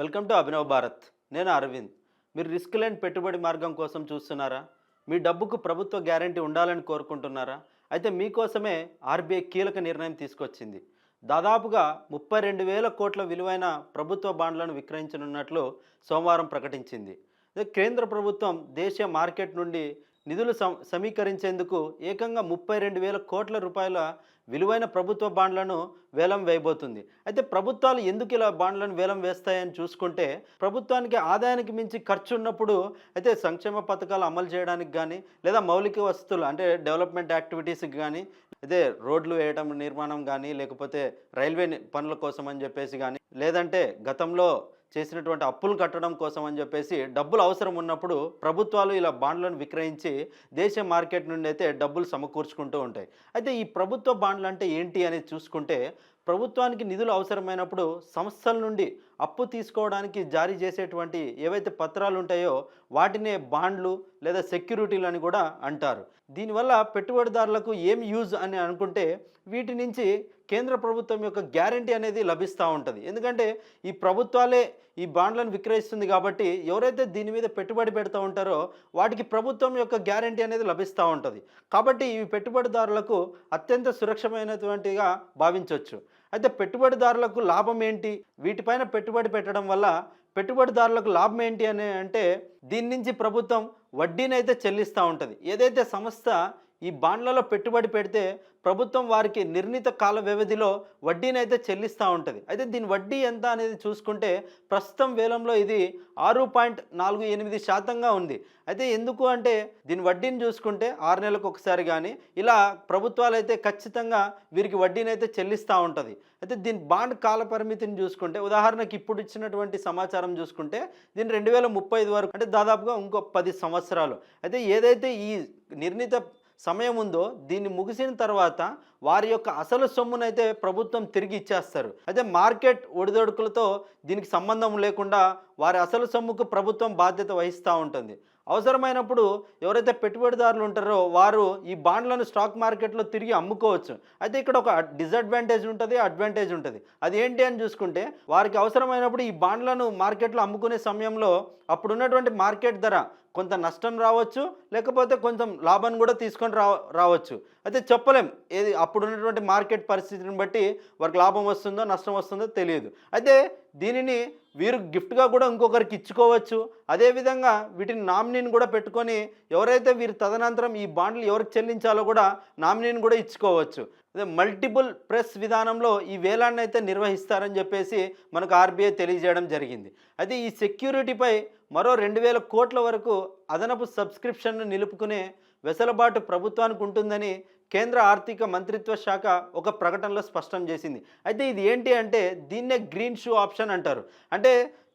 Welcome to Abhinav Bharat. నేను అరవింద్. మీరు risk లేని పెట్టుబడి మార్గం కోసం చూస్తున్నారా? మీ డబ్బుకు ప్రభుత్వ గ్యారంటీ ఉండాలని కోరుకుంటున్నారా? అయితే మీకోసమే ఆర్బీఐ కీలక నిర్ణయం తీసుకొచ్చింది. దాదాపుగా ముప్పై రెండు వేల కోట్ల విలువైన ప్రభుత్వ బాండ్లను విక్రయించనున్నట్లు సోమవారం ప్రకటించింది. కేంద్ర ప్రభుత్వం దేశీయ మార్కెట్ నుండి నిధులు సమీకరించేందుకు ఏకంగా ముప్పై రెండు వేల కోట్ల రూపాయల విలువైన ప్రభుత్వ బాండ్లను వేలం వేయబోతుంది. అయితే ప్రభుత్వాలు ఎందుకు ఇలా బాండ్లను వేలం వేస్తాయని చూసుకుంటే ప్రభుత్వానికి ఆదాయానికి మించి ఖర్చు ఉన్నప్పుడు అయితే సంక్షేమ పథకాలు అమలు చేయడానికి కానీ లేదా మౌలిక వసతులు అంటే డెవలప్మెంట్ యాక్టివిటీస్కి కానీ అయితే రోడ్లు వేయడం నిర్మాణం కానీ లేకపోతే రైల్వే పనుల కోసం అని చెప్పేసి కానీ లేదంటే గతంలో చేసినటువంటి అప్పులు కట్టడం కోసం అని చెప్పేసి డబ్బులు అవసరం ఉన్నప్పుడు ప్రభుత్వాలు ఇలా బాండ్లను విక్రయించి దేశ మార్కెట్ నుండి అయితే డబ్బులు సమకూర్చుకుంటూ ఉంటాయి. అయితే ఈ ప్రభుత్వ బాండ్లు అంటే ఏంటి అనేది చూసుకుంటే ప్రభుత్వానికి నిధులు అవసరమైనప్పుడు సంస్థల నుండి అప్పు తీసుకోవడానికి జారీ చేసేటువంటి ఏవైతే పత్రాలు ఉంటాయో వాటినే బాండ్లు లేదా సెక్యూరిటీలు అని కూడా అంటారు. దీనివల్ల పెట్టుబడిదారులకు ఏం యూజ్ అని అనుకుంటే వీటి నుంచి కేంద్ర ప్రభుత్వం యొక్క గ్యారంటీ అనేది లభిస్తూ ఉంటుంది. ఎందుకంటే ఈ ప్రభుత్వాలే ఈ బాండ్లను విక్రయిస్తుంది కాబట్టి ఎవరైతే దీని మీద పెట్టుబడి పెడతా ఉంటారో వాటికి ప్రభుత్వం యొక్క గ్యారంటీ అనేది లభిస్తూ ఉంటుంది. కాబట్టి ఈ పెట్టుబడిదారులకు అత్యంత సురక్షమైనటువంటిగా భావించవచ్చు అయితే పెట్టుబడిదారులకు లాభం ఏంటి? వీటిపైన పెట్టుబడి పెట్టడం వల్ల పెట్టుబడిదారులకు లాభం ఏంటి అని అంటే దీని నుంచి ప్రభుత్వం వడ్డీనైతే చెల్లిస్తూ ఉంటుంది. ఏదైతే సంస్థ ఈ బాండ్లలో పెట్టుబడి పెడితే ప్రభుత్వం వారికి నిర్ణీత కాల వ్యవధిలో వడ్డీనైతే చెల్లిస్తూ ఉంటుంది. అయితే దీని వడ్డీ ఎంత అనేది చూసుకుంటే ప్రస్తుతం వేలంలో ఇది ఆరు పాయింట్ నాలుగు ఎనిమిది శాతంగా ఉంది. అయితే ఎందుకు అంటే దీని వడ్డీని చూసుకుంటే ఆరు నెలలకు ఒకసారి కానీ ఇలా ప్రభుత్వాలు అయితే ఖచ్చితంగా వీరికి వడ్డీని అయితే చెల్లిస్తూ ఉంటుంది. అయితే దీని బాండ్ కాల పరిమితిని చూసుకుంటే ఉదాహరణకి ఇప్పుడు ఇచ్చినటువంటి సమాచారం చూసుకుంటే దీని రెండు వేల ముప్పై ఐదు వరకు అంటే దాదాపుగా ఇంకో పది సంవత్సరాలు. అయితే ఏదైతే ఈ నిర్ణీత సమయం ఉందో దీన్ని ముగిసిన తర్వాత వారి యొక్క అసలు సొమ్మునైతే ప్రభుత్వం తిరిగి ఇచ్చేస్తారు. అయితే మార్కెట్ ఒడిదొడుకులతో దీనికి సంబంధం లేకుండా వారి అసలు సొమ్ముకు ప్రభుత్వం బాధ్యత వహిస్తూ ఉంటుంది. అవసరమైనప్పుడు ఎవరైతే పెట్టుబడిదారులు ఉంటారో వారు ఈ బాండ్లను స్టాక్ మార్కెట్లో తిరిగి అమ్ముకోవచ్చు. అయితే ఇక్కడ ఒక డిసడ్వాంటేజ్ ఉంటుంది అడ్వాంటేజ్ ఉంటుంది. అది ఏంటి అని చూసుకుంటే వారికి అవసరమైనప్పుడు ఈ బాండ్లను మార్కెట్లో అమ్ముకునే సమయంలో అప్పుడు ఉన్నటువంటి మార్కెట్ ధర కొంత నష్టం రావచ్చు లేకపోతే కొంచెం లాభం కూడా తీసుకొని రా రావచ్చు. అయితే చెప్పలేం. ఏది అప్పుడు ఉన్నటువంటి మార్కెట్ పరిస్థితిని బట్టి వారికి లాభం వస్తుందో నష్టం వస్తుందో తెలియదు. అయితే దీనిని వీరు గిఫ్ట్గా కూడా ఇంకొకరికి ఇచ్చుకోవచ్చు. అదేవిధంగా వీటిని నామినీని కూడా పెట్టుకొని ఎవరైతే వీరు తదనంతరం ఈ బాండ్లు ఎవరికి చెల్లించాలో కూడా నామినీని కూడా ఇచ్చుకోవచ్చు. అదే మల్టిపుల్ ప్రెస్ విధానంలో ఈ వేలాన్ని అయితే నిర్వహిస్తారని చెప్పేసి మనకు ఆర్బీఐ తెలియజేయడం జరిగింది. అయితే ఈ సెక్యూరిటీపై మరో రెండు వేల కోట్ల వరకు అదనపు సబ్స్క్రిప్షన్ను నిలుపుకునే వెసులుబాటు ప్రభుత్వానికి ఉంటుందని కేంద్ర ఆర్థిక మంత్రిత్వ శాఖ ఒక ప్రకటనలో స్పష్టం చేసింది. అయితే ఇది ఏంటి అంటే దీన్నే గ్రీన్ షూ ఆప్షన్ అంటారు. అంటే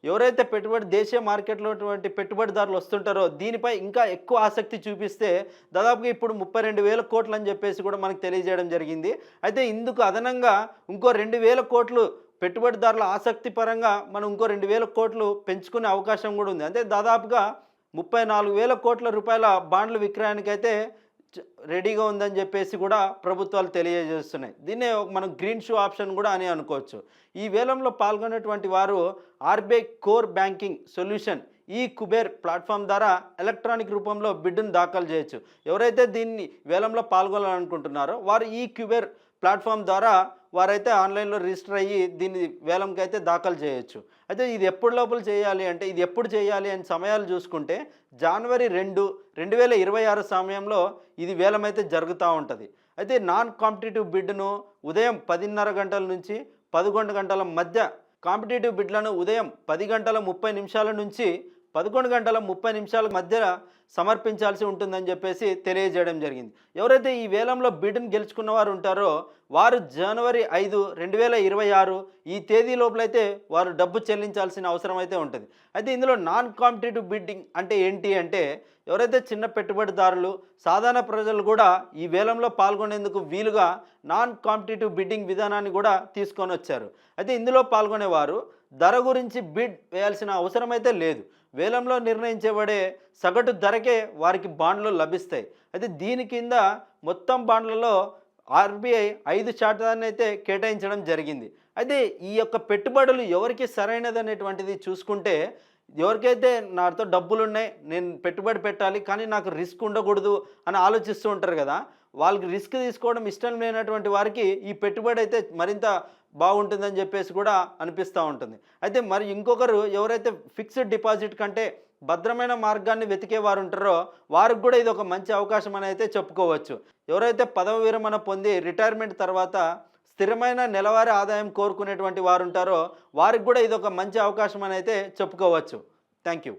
ఎవరైతే పెట్టుబడి దేశీయ మార్కెట్లో ఉన్నటువంటి పెట్టుబడిదారులు వస్తుంటారో దీనిపై ఇంకా ఎక్కువ ఆసక్తి చూపిస్తే దాదాపుగా ఇప్పుడు ముప్పై రెండు వేల కోట్లు అని చెప్పేసి కూడా మనకు తెలియజేయడం జరిగింది. అయితే ఇందుకు అదనంగా ఇంకో రెండు వేల కోట్లు పెట్టుబడిదారుల ఆసక్తి పరంగా మనం ఇంకో రెండు వేల కోట్లు పెంచుకునే అవకాశం కూడా ఉంది. అంటే దాదాపుగా ముప్పై నాలుగు వేల కోట్ల రూపాయల బాండ్ల విక్రయానికైతే రెడీగా ఉందని చెప్పేసి కూడా ప్రభుత్వాలు తెలియజేస్తున్నాయి. దీన్నే మనం గ్రీన్ షూ ఆప్షన్ కూడా అని అనుకోవచ్చు. ఈ వేలంలో పాల్గొనేటువంటి వారు ఆర్బీఐ కోర్ బ్యాంకింగ్ సొల్యూషన్ ఈ కుబేర్ ప్లాట్ఫామ్ ద్వారా ఎలక్ట్రానిక్ రూపంలో బిడ్డును దాఖలు చేయొచ్చు. ఎవరైతే దీన్ని వేలంలో పాల్గొనాలనుకుంటున్నారో వారు ఈ కుబేర్ ప్లాట్ఫామ్ ద్వారా వారైతే ఆన్లైన్లో రిజిస్టర్ అయ్యి దీన్ని వేలంకి అయితే దాఖలు చేయొచ్చు. అయితే ఇది ఎప్పుడు లోపల చేయాలి అంటే ఇది ఎప్పుడు చేయాలి అని సమయాలు చూసుకుంటే జనవరి రెండు రెండు వేల ఇరవై ఆరు సమయంలో ఇది వేలం అయితే జరుగుతూ ఉంటుంది. అయితే నాన్ కాంపిటేటివ్ బిడ్ను ఉదయం పదిన్నర గంటల నుంచి పదకొండు గంటల మధ్య కాంపిటేటివ్ బిడ్లను ఉదయం పది గంటల ముప్పై నిమిషాల నుంచి పదకొండు గంటల ముప్పై నిమిషాల మధ్య సమర్పించాల్సి ఉంటుందని చెప్పేసి తెలియజేయడం జరిగింది. ఎవరైతే ఈ వేలంలో బిడ్ని గెలుచుకున్న వారు ఉంటారో వారు జనవరి ఐదు రెండు వేల ఇరవై ఆరు ఈ తేదీ లోపలైతే వారు డబ్బు చెల్లించాల్సిన అవసరం అయితే ఉంటుంది. అయితే ఇందులో నాన్ కాంపిటేటివ్ బిడ్డింగ్ అంటే ఏంటి అంటే ఎవరైతే చిన్న పెట్టుబడిదారులు సాధారణ ప్రజలు కూడా ఈ వేలంలో పాల్గొనేందుకు వీలుగా నాన్ కాంపిటేటివ్ బిడ్డింగ్ విధానాన్ని కూడా తీసుకొని వచ్చారు. అయితే ఇందులో పాల్గొనేవారు ధర గురించి బిడ్ వేయాల్సిన అవసరం అయితే లేదు. వేలంలో నిర్ణయించబడే సగటు ధరకే వారికి బాండ్లు లభిస్తాయి. అయితే దీని కింద మొత్తం బాండ్లలో ఆర్బీఐ ఐదు శాతాన్ని అయితే కేటాయించడం జరిగింది. అయితే ఈ యొక్క పెట్టుబడులు ఎవరికి సరైనది అనేటువంటిది చూసుకుంటే ఎవరికైతే నాతో డబ్బులు ఉన్నాయి నేను పెట్టుబడి పెట్టాలి కానీ నాకు రిస్క్ ఉండకూడదు అని ఆలోచిస్తూ ఉంటారు కదా వాళ్ళకి రిస్క్ తీసుకోవడం ఇష్టం లేనటువంటి వారికి ఈ పెట్టుబడి అయితే మరింత బాగుంటుందని చెప్పేసి కూడా అనిపిస్తూ ఉంటుంది. అయితే మరి ఇంకొకరు ఎవరైతే ఫిక్స్డ్ డిపాజిట్ కంటే భద్రమైన మార్గాన్ని వెతికే వారు ఉంటారో వారికి కూడా ఇది ఒక మంచి అవకాశం అని అయితే చెప్పుకోవచ్చు. ఎవరైతే పదవి విరమణ పొంది రిటైర్మెంట్ తర్వాత స్థిరమైన నెలవారీ ఆదాయం కోరుకునేటువంటి వారు ఉంటారో వారికి కూడా ఇది ఒక మంచి అవకాశం అని అయితే చెప్పుకోవచ్చు. Thank you.